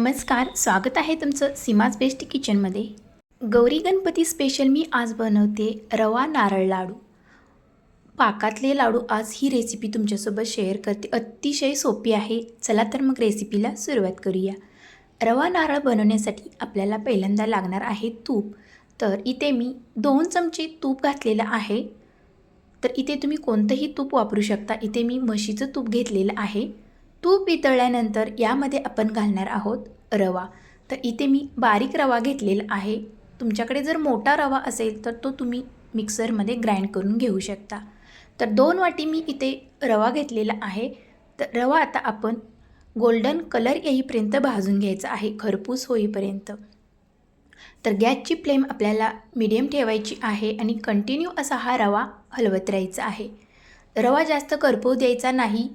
नमस्कार स्वागत आहे तुमचं सीमाज बेस्ट किचनमध्ये. गौरी गणपती स्पेशल मी आज बनवते रवा नारळ लाडू. पाकातले लाडू आज ही रेसिपी तुमच्यासोबत शेअर करते. अतिशय सोपी आहे. चला तर मग रेसिपीला सुरुवात करूया. रवा नारळ बनवण्यासाठी आपल्याला पहिल्यांदा लागणार आहे तूप. तर इथे मी दोन चमचे तूप घातलेलं आहे. तर इथे तुम्ही कोणतंही तूप वापरू शकता. इथे मी म्हशीचं तूप घेतलेलं आहे. तूप वितळल्यानंतर यामध्ये आपण घालणार आहोत रवा. तर इथे मी बारीक रवा घेतलेला आहे. तुमच्याकडे जर मोठा रवा असेल तर तो तुम्ही मिक्सरमध्ये ग्राइंड करून घेऊ शकता. तर दोन वाटी मी इथे रवा घेतलेला आहे. तर रवा आता आपण गोल्डन कलर येईपर्यंत भाजून घ्यायचा आहे खरपूस होईपर्यंत. तर गॅसची फ्लेम आपल्याला मिडियम ठेवायची आहे आणि कंटिन्यू असा हा रवा हलवत राहायचा आहे. रवा जास्त करपू द्यायचा नाही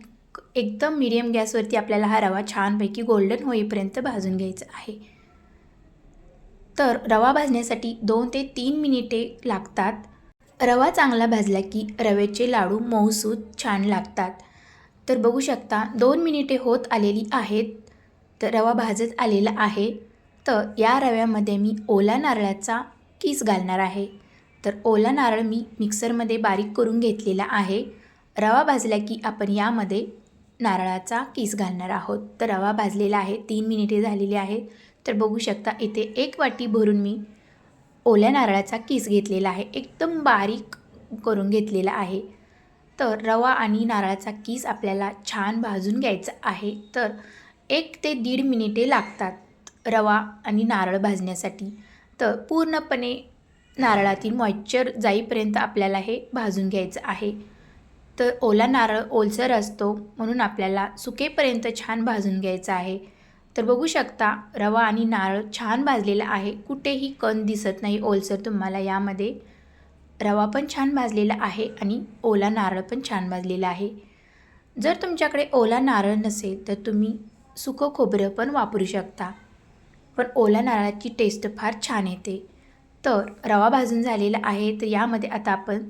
एकदम मिडियम गॅसवरती आपल्याला हा रवा छानपैकी गोल्डन होईपर्यंत भाजून घ्यायचा आहे. तर रवा भाजण्यासाठी दोन ते तीन मिनिटे लागतात. रवा चांगला भाजला की रव्याचे लाडू मऊसूद छान लागतात. तर बघू शकता दोन मिनिटे होत आलेली आहेत. तर रवा भाजत आलेला आहे. तर या रव्यामध्ये मी ओला नारळाचा किस घालणार आहे. तर ओला नारळ मी मिक्सरमध्ये बारीक करून घेतलेला आहे. रवा भाजला की आपण यामध्ये नारळाचा किस घालणार आहोत? तर रवा भाजलेला आहे तीन मिनिटे झालेली आहेत. तर बघू शकता इथे एक वाटी भरून मी ओल्या नारळाचा किस घेतलेला आहे. एकदम बारीक करून घेतलेला आहे. तर रवा आणि नारळाचा किस आपल्याला छान भाजून घ्यायचा आहे. तर एक ते दीड मिनिटे लागतात रवा आणि नारळ भाजण्यासाठी. तर पूर्णपणे नारळातील मॉइश्चर जाईपर्यंत आपल्याला हे भाजून घ्यायचं आहे. तर ओला नारळ ओलसर असतो म्हणून आपल्याला सुकेपर्यंत छान भाजून घ्यायचं आहे. तर बघू शकता रवा आणि नारळ छान भाजलेला आहे. कुठेही कण दिसत नाही ओलसर तुम्हाला यामध्ये. रवा पण छान भाजलेला आहे आणि ओला नारळ पण छान भाजलेला आहे. जर तुमच्याकडे ओला नारळ नसेल तर तुम्ही सुकं खोबरं पण वापरू शकता. पण ओला नारळाची टेस्ट फार छान येते. तर रवा भाजून झालेला आहे तर यामध्ये आता आपण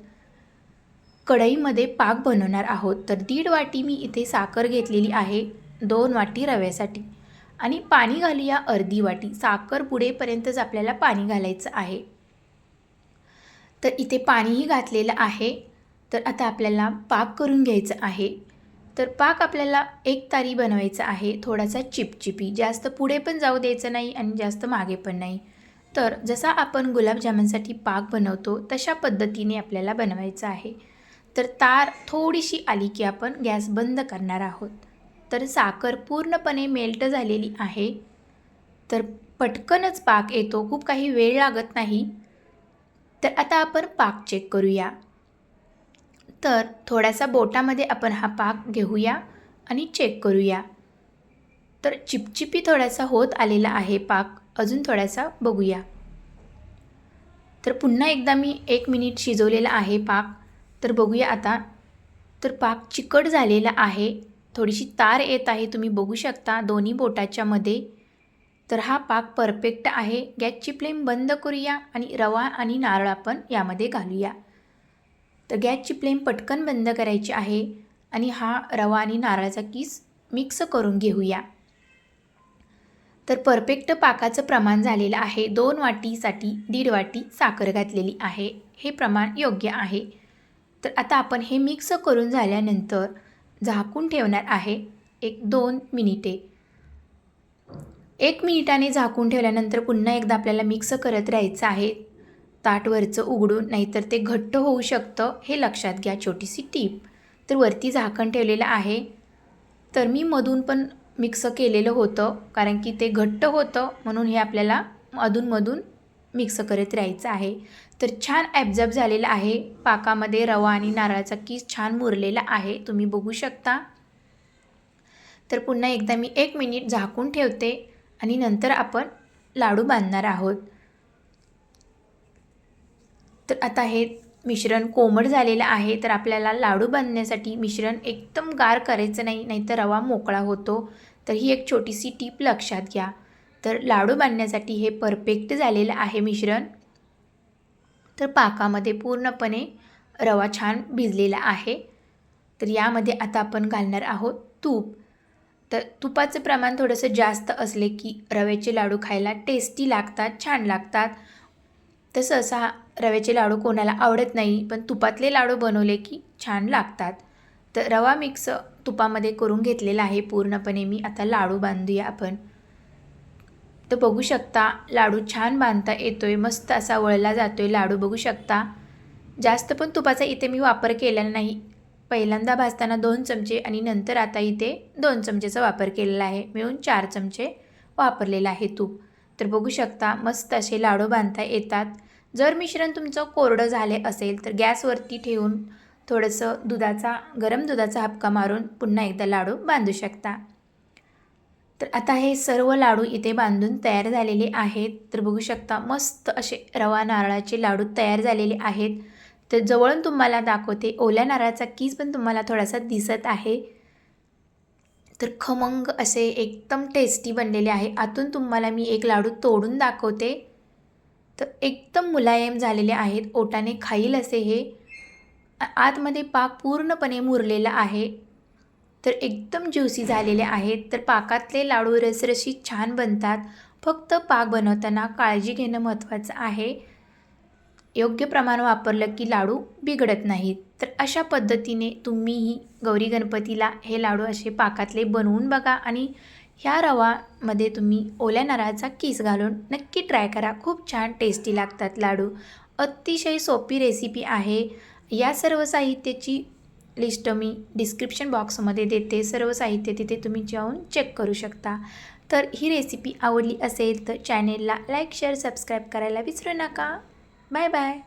कढईमध्ये पाक बनवणार आहोत. तर दीड वाटी मी इथे साखर घेतलेली आहे. दोन वाटी रव्यासाठी. आणि पाणी घालूया अर्धी वाटी. साखर पुढेपर्यंतच आपल्याला पाणी घालायचं आहे. तर इथे पाणीही घातलेलं आहे. तर आता आपल्याला पाक करून घ्यायचं आहे. तर पाक आपल्याला एक तारी बनवायचा आहे. थोडासा चिपचिपी. जास्त पुढे पण जाऊ द्यायचं नाही आणि जास्त मागे पण नाही. तर जसा आपण गुलाबजामुनसाठी पाक बनवतो तशा पद्धतीने आपल्याला बनवायचं आहे. तर तार थोडीशी आली की आपण गॅस बंद करणार आहोत. तर साखर पूर्णपणे मेल्ट झालेली आहे. तर पटकनच पाक येतो खूप काही वेळ लागत नाही. तर आता आपण पाक चेक करूया. तर थोड्यासा बोटामध्ये आपण हा पाक घेऊया आणि चेक करूया. तर चिपचिपी थोडासा होत आलेला आहे पाक अजून थोडासा बघूया. तर पुन्हा एकदा मी एक मिनिट शिजवलेला आहे पाक. तर बघूया आता. तर पाक चिकट झालेला आहे. थोडीशी तार येत आहे तुम्ही बघू शकता दोन्ही बोटाच्या मध्ये. तर हा पाक परफेक्ट आहे. गॅसची फ्लेम बंद करूया आणि रवा आणि नारळ आपण यामध्ये घालूया. तर गॅसची फ्लेम पटकन बंद करायची आहे आणि हा रवा आणि नारळाचा किस मिक्स करून घेऊया. तर परफेक्ट पाकाचं प्रमाण झालेलं आहे. दोन वाटीसाठी दीड वाटी साखर घातलेली आहे. हे प्रमाण योग्य आहे. तर आता आपण हे मिक्स करून झाल्यानंतर झाकून ठेवणार आहे एक दोन मिनिटे. एक मिनिटाने झाकून ठेवल्यानंतर पुन्हा एकदा आपल्याला मिक्स करत राहायचं आहे. ताटवरचं उघडून नाहीतर ते घट्ट होऊ शकतं हे लक्षात घ्या छोटीशी टीप. तर वरती झाकण ठेवलेलं आहे. तर मी मधून पण मिक्स केलेलं होतं कारण की ते घट्ट होतं म्हणून हे आपल्याला अधूनमधून मिक्स करत राहायचं आहे. तर छान ॲब्झॉर्ब झालेलं आहे. पाकामध्ये रवा आणि नारळाचा किस छान मुरलेला आहे. तुम्ही बघू शकता. तर पुन्हा एकदा मी एक मिनिट झाकून ठेवते आणि नंतर आपण लाडू बांधणार आहोत. तर आता हे मिश्रण कोमट झालेलं आहे. तर आपल्याला लाडू बांधण्यासाठी मिश्रण एकदम गार करायचं नाही नाहीतर रवा मोकळा होतो. तर ही एक छोटीशी टीप लक्षात घ्या. तर लाडू बांधण्यासाठी हे परफेक्ट झालेलं आहे मिश्रण. तर पाकामध्ये पूर्णपणे रवा छान भिजलेला आहे. तर यामध्ये आता आपण घालणार आहोत तूप. तर तुपाचं प्रमाण थोडंसं जास्त असले की रव्याचे लाडू खायला टेस्टी लागतात छान लागतात. तसं असा रव्याचे लाडू कोणाला आवडत नाही पण तुपातले लाडू बनवले की छान लागतात. तर रवा मिक्स तुपामध्ये करून घेतलेला आहे पूर्णपणे मी. आता लाडू बांधूया आपण. तर बघू शकता लाडू छान बांधता येतोय मस्त असा वळला जातोय लाडू बघू शकता. जास्त पण तुपाचा इथे मी वापर केलेला नाही. पहिल्यांदा भाजताना दोन चमचे आणि नंतर आता इथे दोन चमचेचा वापर केलेला आहे. मिळून चार चमचे वापरलेलं आहे तूप. तर बघू शकता मस्त असे लाडू बांधता येतात. जर मिश्रण तुमचं कोरडं झाले असेल तर गॅसवरती ठेवून थोडंसं दुधाचा गरम दुधाचा हपका मारून पुन्हा एकदा लाडू बांधू शकता. तर आता हे सर्व लाडू इथे बांधून तयार झालेले आहेत. तर बघू शकता मस्त असे रवा नारळाचे लाडू तयार झालेले आहेत. तर जवळून तुम्हाला दाखवते ओल्या नारळाचा कीस पण तुम्हाला थोडासा दिसत आहे. तर खमंग असे एकदम टेस्टी बनलेले आहे. आतून तुम्हाला मी एक लाडू तोडून दाखवते. तर एकदम मुलायम झालेले आहेत. ओटाने खाईल असे हे. आतमध्ये पाक पूर्णपणे मुरलेला आहे. तर एकदम ज्युसी झालेले आहेत. तर पाकातले लाडू रसरशीत छान बनतात. फक्त पाक बनवताना काळजी घेणं महत्त्वाचं आहे. योग्य प्रमाण वापरलं की लाडू बिघडत नाहीत. तर अशा पद्धतीने तुम्हीही गौरी गणपतीला हे लाडू असे पाकातले बनवून बघा आणि ह्या रवामध्ये तुम्ही ओल्या नारळाचा किस घालून नक्की ट्राय करा. खूप छान टेस्टी लागतात लाडू. अतिशय सोपी रेसिपी आहे. या सर्व साहित्याची लिस्ट मी डिस्क्रिप्शन बॉक्समध्ये देते. सर्व साहित्य तिथे तुम्ही जाऊन चेक करू शकता. तर ही रेसिपी आवडली असेल तर चॅनेलला लाईक शेअर सबस्क्राईब करायला विसरू नका. Bye bye